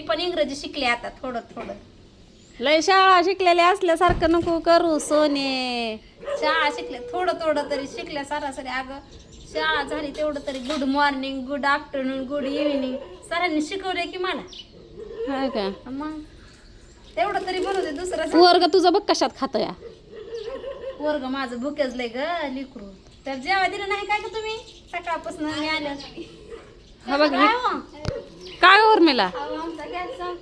मी पण इंग्रजी शिकले आता थोडं थोडं. लय शाळा शिकलेल्या असल्यासारखं नको करू सोने. शाळा शिकले थोडं थोडं तरी शिकल्या सरासरी. अगं शाळा झाली तेवढं तरी good morning good afternoon good evening सरांनी शिकवले की मला. का? मग तेवढं तरी बनवते दुसरं वर्ग तुझं बघ कशात खात या वर्ग माझं भुकेजलंय ग लिकरू. तर जेव्हा दिलं नाही काय का तुम्ही? सकाळपासून मी आलं हा बघ काय हो? काय उर्मिला? गॅस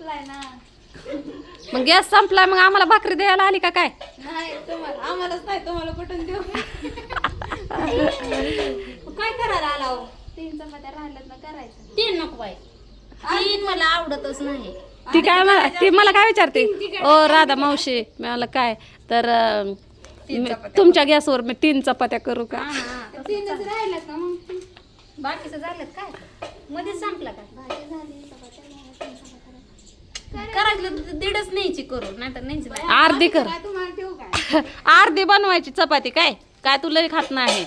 संपलाय ना. मग गॅस संपला मग आम्हाला भाकरी द्यायला आली का काय? नाही तुम्हाला आम्हालाच नाही तुम्हाला कुठून देऊ? काय करायला आला हो? तीन चपात्या राहिल्यात ना करायचं. तीन नको बाई. तीन मला आवडतच नाही. ती काय मला ती मला काय विचारते? ओ राधा मावशी मी म्हणलं काय? तर अं, मी- तुमच्या गॅसवर मी तीन चपात्या करू का? तीनच राहिल्यात ना मग. बाकीचं झालं काय? मध्येच संपला का? करायचं दीडच न्यायची करू न्यायची नाही. अर्धी कर. तुम्हाला ठेवू काय? अर्धी बनवायची चपाती काय? काय तुला खात नाही.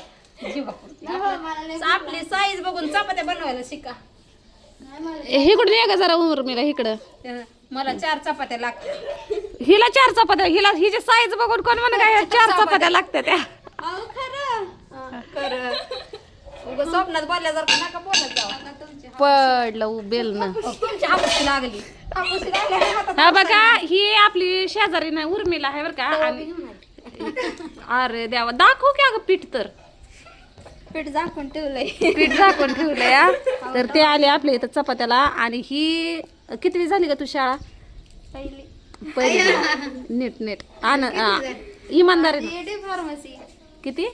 आपली साईज बघून चपात्या बनवायला शिका. इकडून ये का जरा उर्मिला इकडं त्यानं मला चार चपात्या लागतात हिला चार चपात्या हिला हिची साईज बघून कोण म्हण काय चार चपात्या. लागतात त्या. खरं. उगाच स्वप्नात बोलल्यासारखं नका बोलत जाऊ. पडलं बेल न. तुमची लागली. हा बघा ही आपली शेजारी नाही उर्मिला आहे बरं का आणि घेऊन आली. अरे देवा दाखव की अगं पीठ तर. पीठ झाकून ठेवलंय. पीठ झाकून ठेवलंय हा. तर ते आले आपल्या इथं चपात्याला आणि ही कितवी झाली का तू शाळा? पहिली. पहिली. नीट नीट. आन आ, इमानदारी डी फार्मसी किती?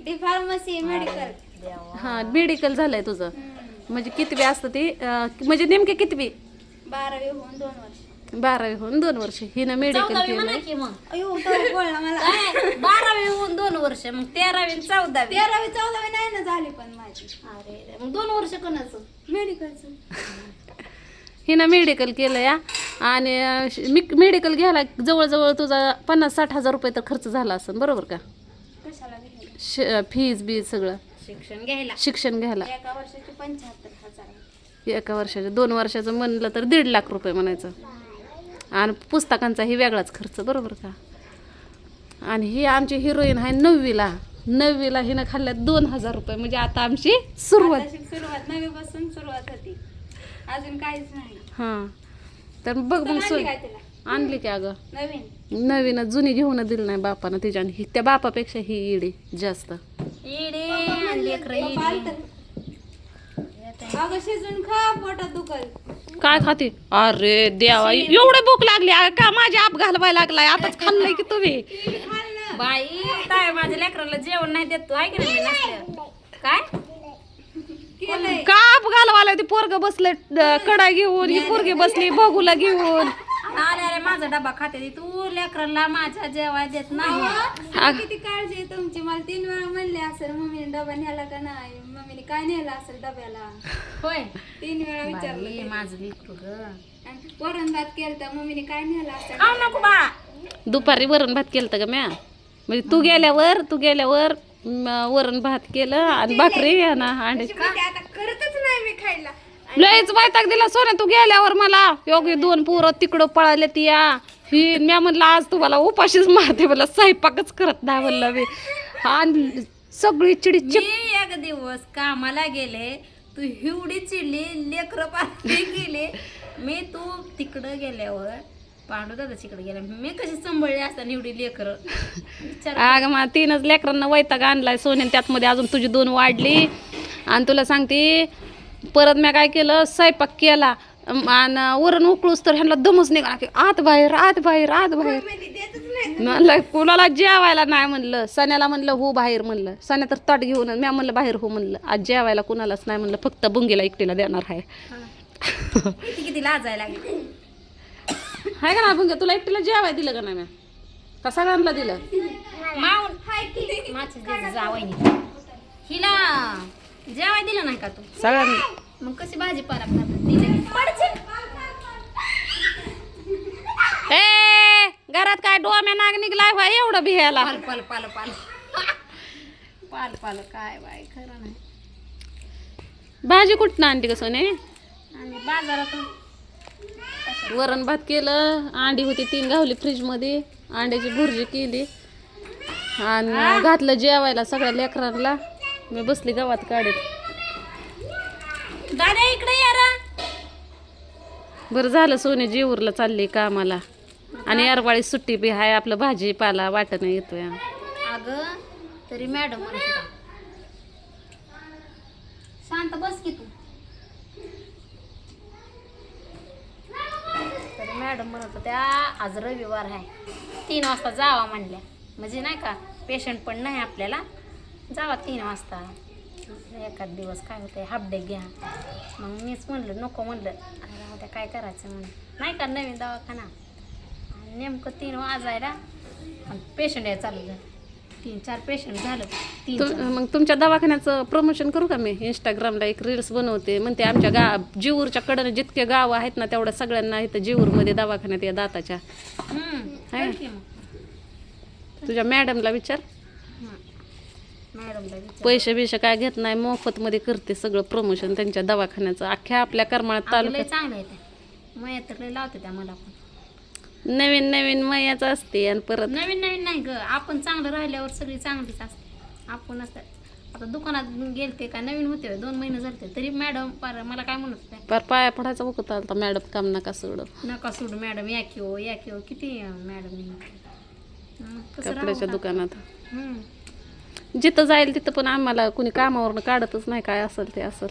D pharmacy medical. हा मेडिकल झालंय तुझं. म्हणजे कितवी असतं ती? अं, म्हणजे नेमके कितवी? बारावी होऊन दोन वर्ष. बारावी होऊन दोन वर्ष. हिनं मेडिकल केलं अयो बोलला मला. बारावी होऊन दोन वर्ष. मग तेरावी चौदावी. तेरावी चौदावी नाही ना झाली पण माझी. अरे मग दोन वर्ष कोणाचं? मेडिकलचं हिनं मेडिकल केलं या आणि अं, श- मिक- मेडिकल घ्यायला जवळजवळ तुझा पन्नास साठ हजार रुपये तर खर्च झाला असेल बरोबर का? कशाला फीज बीज सगळं. शिक्षण घ्यायला. शिक्षण घ्यायला. एका वर्षाचे पंच्याहत्तर हजार एका वर्षाचं दोन वर्षाचं म्हणलं तर दीड लाख रुपये म्हणायचं. आणि पुस्तकांचाही वेगळाच खर्च बरोबर का? आणि ही आमची हिरोईन आहे नववीला. नववीला हिनं खाल्ल्या दोन हजार रुपये. म्हणजे आता आमची सुरुवात. सुरुवात नवीपासून सुरुवात होती. अजून काहीच नाही. हां. तर बघ मग सोय. आणली की अगं. नवीन. नवीन जुनी घेऊन दिली नाही बापानं तिच्या आणि ही त्या बापापेक्षा ही इडी जास्त. अगं शिजून खा पोटात दुखल. काय खाते? अरे देवा एवढे भूक लागली अगं का माझी आप घालवायला लागलाय? आताच खाल्लंय की तुम्ही? बाई काय माझ्या लेकराला जेवण नाही देत तू आहे की नाही मी नसल्यावर? काय? का आप घालवायला? ती पोरग बसले कडा घेऊन ही पोरगी बसली बघूला घेऊन. माझा डबा खाते तू. लेकराला माझ्या जेवाय देत नाही. किती काळजी आहे तुमची? मला तीन वेळा म्हणले असेल मम्मीने डबा न्याला का नाही? मम्मीने काय नेला असेल डब्याला? होय. तीन वेळा विचारलं माझं लेकरू ग. वरण भात केलता मम्मीने काय नेला असेल? नको बा. दुपारी वरण भात केलं का म्या. म्हणजे तू गेल्यावर तू गेल्यावर म, वरण भात केलं आणि भाकरी आणि अंडे आता करतच नाही मी खायला लयच वैताग दिला सोन्या तू गेल्यावर मला. योगी दोन पोरं तिकडं पळाले ती या. ही म्या म्हणलं आज तुम्हाला उपाशीच मारते मला स्वयंपाकच करत नाही म्हणलं मी. आणि सगळी चिडी मी एक दिवस कामाला गेले तू हिवडी चिडली लेकर पाणी गेले. मी तू तिकडं गेल्यावर पांडू दादा तिकडे गेल्या. मी कशी सांभाळली असताना एवढी लेकर? अगं मग तीनच लेकरांना वैताग आणलाय सोन्यान. त्यात मध्ये अजून तुझी दोन वाढली. आणि तुला सांगते परत मी काय केलं? स्वयंपाक केला. आणि वरण उकळूस तर ह्यांना दमच निघाला की आत बाहेर आत बाहेर आत बाहेर. म्हणलं कुणाला जेवायला नाही म्हणलं. सण्याला म्हणलं हो बाहेर म्हणलं. सण्या तर ताट घेऊन मी म्हणलं बाहेर हो म्हणलं. आज जेवायला कुणालाच नाही म्हणलं. फक्त बुंगीला एकटीला देणार आहे. किती लाजायला लागली. हाय का ना बुंगे तुला एकटीला जेवाय दिलं का नाही म्या? का सगळ्यांना दिलं? हिला जेवाय दिलं नाही का तू? सगळ्यांना मग कशी पडशील. ए घरात काय डोम्या नाग निघलाय व्हाय एवढं भियाला पाल पाल पाल पाल. पाल पाल काय बाय खरं नाही. भाजी कुठनं आणते का सोने? आणि बाजारातून. वरण भात केलं अंडी होती तीन गावली फ्रीजमध्ये अंड्याची भुर्जी केली. आणि घातलं जेवायला सगळ्या लेकरांना. मी बसली गावात काढत. दादा इकडे बरं झालं सोने जेऊरला चालली कामाला आणि यारवाळी सुट्टी बी हाय आपलं भाजीपाला वाटणं येतोय अगं तरी मॅडम शांत बस की तू. तरी मॅडम म्हणत होत्या आज रविवार आहे तीन वाजता जावा म्हणल्या. म्हणजे नाही का पेशंट पण नाही आपल्याला. जावा तीन वाजता. एखाद दिवस काय होतंय हाफ डे घ्या. मग मीच म्हणलं नको म्हणलं. अरे राहू द्या काय करायचं म्हणून. नाही का नवीन दवाखाना? आणि नेमकं तीन वाजायला आणि पेशंट यायला चालू झालं. तीन चार पेशंट झालं. तीन. मग तुमच्या दवाखान्याचं प्रमोशन करू का मी? इंस्टाग्रामला एक रील्स बनवते. म्हणते आमच्या गा जीवूरच्या कडनं जितके गाव आहेत ना तेवढ्या सगळ्यांना इथं जीवूरमध्ये दवाखान्यात या दाताच्या. आहे. तुझ्या. मॅडमला विचार. पैसे बिशे काय घेत नाही मोफतमध्ये करते सगळं प्रमोशन त्यांच्या दवाखान्याचं. अख्ख्या आपल्या करमाळ्यात तालुक्यात. नवीन नवीन मयाचं असते आणि परत नवीन नवीन नाही ग. आपण चांगलं राहिल्यावर सगळी चांगलीच असते. आपण आता दुकानात गेलते का नवीन होते दोन महिने झाले तरी मॅडम पार मला काय म्हणत पार पाया पडायचा बघत आलता मॅडम काम नका सोडं. नका सोडू मॅडम. या की हो या की हो. किती मॅडम कपड्याच्या? दुकानात. जिथं जाईल तिथं पण आम्हाला कुणी कामावरनं काढतच नाही काय असेल ते असेल.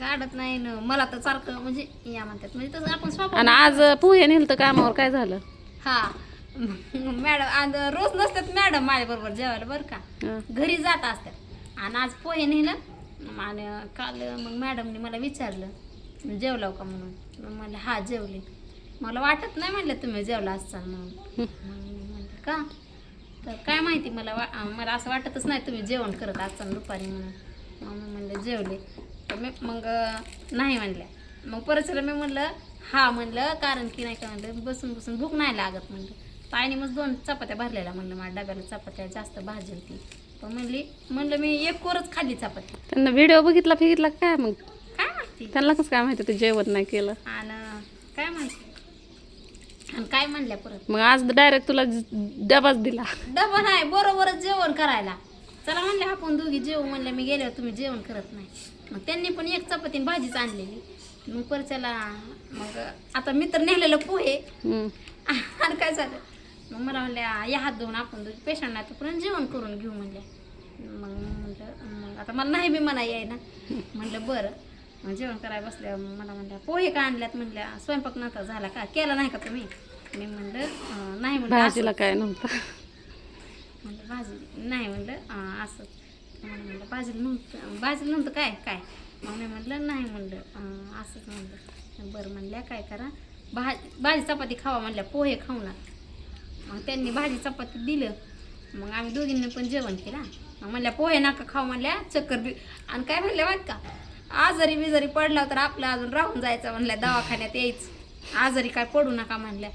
काढत नाही न. मला तर सारखं म्हणजे या म्हणतात. म्हणजे तसं आपण स्वभाव आणि आज पोहे नेलं तर कामावर काय झालं? हा. मॅडम आज रोज नसतात मॅडम माझ्या बरोबर जेवायला बरं का? हं. घरी जात असतात. आणि आज पोहे नेलं आणि काल मग मॅडमने मला विचारलं जेवलाव का म्हणून? मग म्हणलं हा जेवले. मला वाटत नाही म्हणलं तुम्ही जेवला असाल म्हणून. मग मी म्हणलं का? तर काय माहिती मला वा मला असं वाटतच नाही तुम्ही जेवण करत असाल दुपारी म्हणून. मग मी म्हणलं जेवले. तर मी मग नाही म्हणल्या. मग परत मी म्हणलं हा म्हणलं कारण की नाही का म्हणलं बसून बसून भूक नाही लागत म्हणलं. ताईने मग दोन चपात्या भरलेल्या म्हणलं माझ्या डब्याला चपात्या जास्त भाजी होती. पण म्हणली म्हणलं मी एक कोरच खाल्ली चपाती. त्यांना व्हिडिओ बघितला फिगितला काय मग? काय माहिती? त्यांना कसं काय माहिती ते जेवण नाही केलं. आणि काय माहिती? आणि काय म्हणल्या परत? मग आज डायरेक्ट तुला डबाच दिला. डबा नाही बरोबरच जेवण करायला. चला म्हणले आपण दोघी जेवू म्हणलं मी गेल्यावर तुम्ही जेवण करत नाही. मग त्यांनी पण एक चपाती आणि भाजीच आणलेली. मग परच्याला मग आता मी तर नेलेलं पोहे. आणि काय झालं? मग मला म्हणल्या या हात धुवून आपण दोघी पेशंट नाही तोपर्यंत जेवण करून घेऊ म्हणल्या. मग म्हणलं मग आता मला नाही बी म्हणा याय ना. म्हणलं बरं. जेवण करायला बसल्या मला म्हणल्या पोहे का आणल्यात म्हणल्या स्वयंपाक नका झाला का? केला नाही का तुम्ही? मी म्हणलं नाही म्हणलं. भाजीला काय नव्हतं. म्हणलं भाजी नाही म्हणलं असं. म्हणलं भाजीला नव्हतं भाजीला नव्हतं काय? काय? मग मी म्हणलं नाही म्हणलं असंच म्हणलं. बरं म्हणल्या काय करा? भाजी भाजी चपाती खावा म्हणल्या पोहे खाऊ ना. मग त्यांनी भाजी चपाती दिलं. मग आम्ही दोघींनी पण जेवण केलं. मग म्हणल्या पोहे नका खाऊ म्हणल्या चक्कर बी आणि काय म्हणल्या माहीत का? आजारी बिजारी पडला तर आपलं अजून राहून जायचं म्हणल्या दवाखान्यात यायचं. आजारी काय पडू नका म्हणल्या.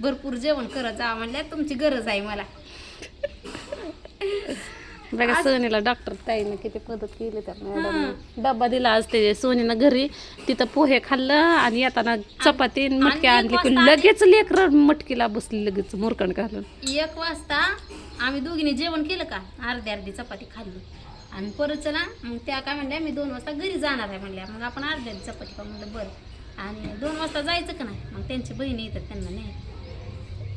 भरपूर जेवण करत जा म्हणल्या तुमची गरज आहे मला. बघा सोनीला डॉक्टर ताईने किती मदत केली त्या मॅडम डब्बा दिला आज ते सोनीनं घरी. तिथं पोहे खाल्लं आणि येताना चपाती आणि मटकी आणि आणली की लगेच लेकर मटकीला बसली लगेच मुरकण घालून. एक वाजता आम्ही दोघींनी जेवण केलं का? अर्धी अर्धी चपाती खाल्ली. आणि परत चला मग त्या काय म्हणल्या मी दोन वाजता घरी जाणार आहे म्हणल्या. मग आपण अर्धी अर्धी चपाती खाऊ म्हणलं बरं. आणि दोन वाजता जायचं का नाही? मग त्यांची बहिणी येतात त्यांना नाही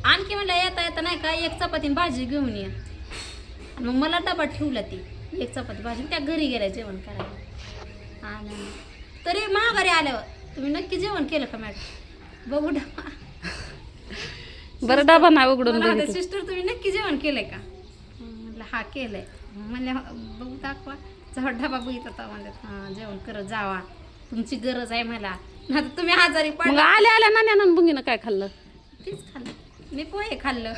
आणखी म्हणलं येता येता नाही का एक चपाती भाजी घेऊन ये. आणि मग मला डबा ठेवला ती. एक चपाती भाजी त्या घरी गेल्या जेवण करायला. आणि तरी महागारी आल्यावर तुम्ही नक्की जेवण केलं का मॅडम? बघू डबा. बरं डबा नाही उघडून सिस्टर तुम्ही नक्की जेवण केलंय का? म्हणलं हा केलंय. म्हणल्या बघू दाखवा. जेव्हा डबा बघितला तर म्हणलं हा जेवण करत जावा. तुमची गरज आहे मला. नाही तुम्ही आजारी मग पडला आल्या आल्या नाण्यानं बुंगीनं काय खाल्लं? तेच खाल्लं. मी पोहे खाल्लं.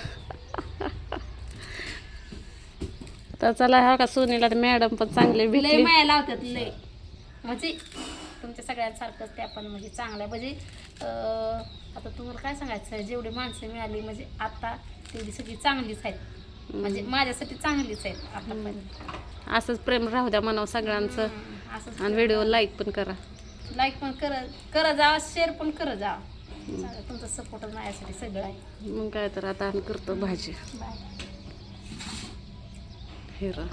तर चला हा का सोनीला मॅडम पण चांगले लय माया लावतात लय. म्हणजे तुमच्या सगळ्यांसारखंच त्या पण म्हणजे चांगल्या. म्हणजे आता तुम्हाला काय सांगायचं जेवढी माणसं मिळाली म्हणजे आता तेवढी सगळी चांगलीच आहेत. म्हणजे माझ्यासाठी चांगलीच आता पण. असंच प्रेम राहू द्या म्हणावं सगळ्यांचं. असं आणि व्हिडिओ लाईक पण करा. लाईक पण कर करा जावा शेअर पण जावा चालेल, तुमचा सपोर्ट माझ्यासाठी सगळं आहे. मग काय तर आता आम्ही करतो भाजी. हिरा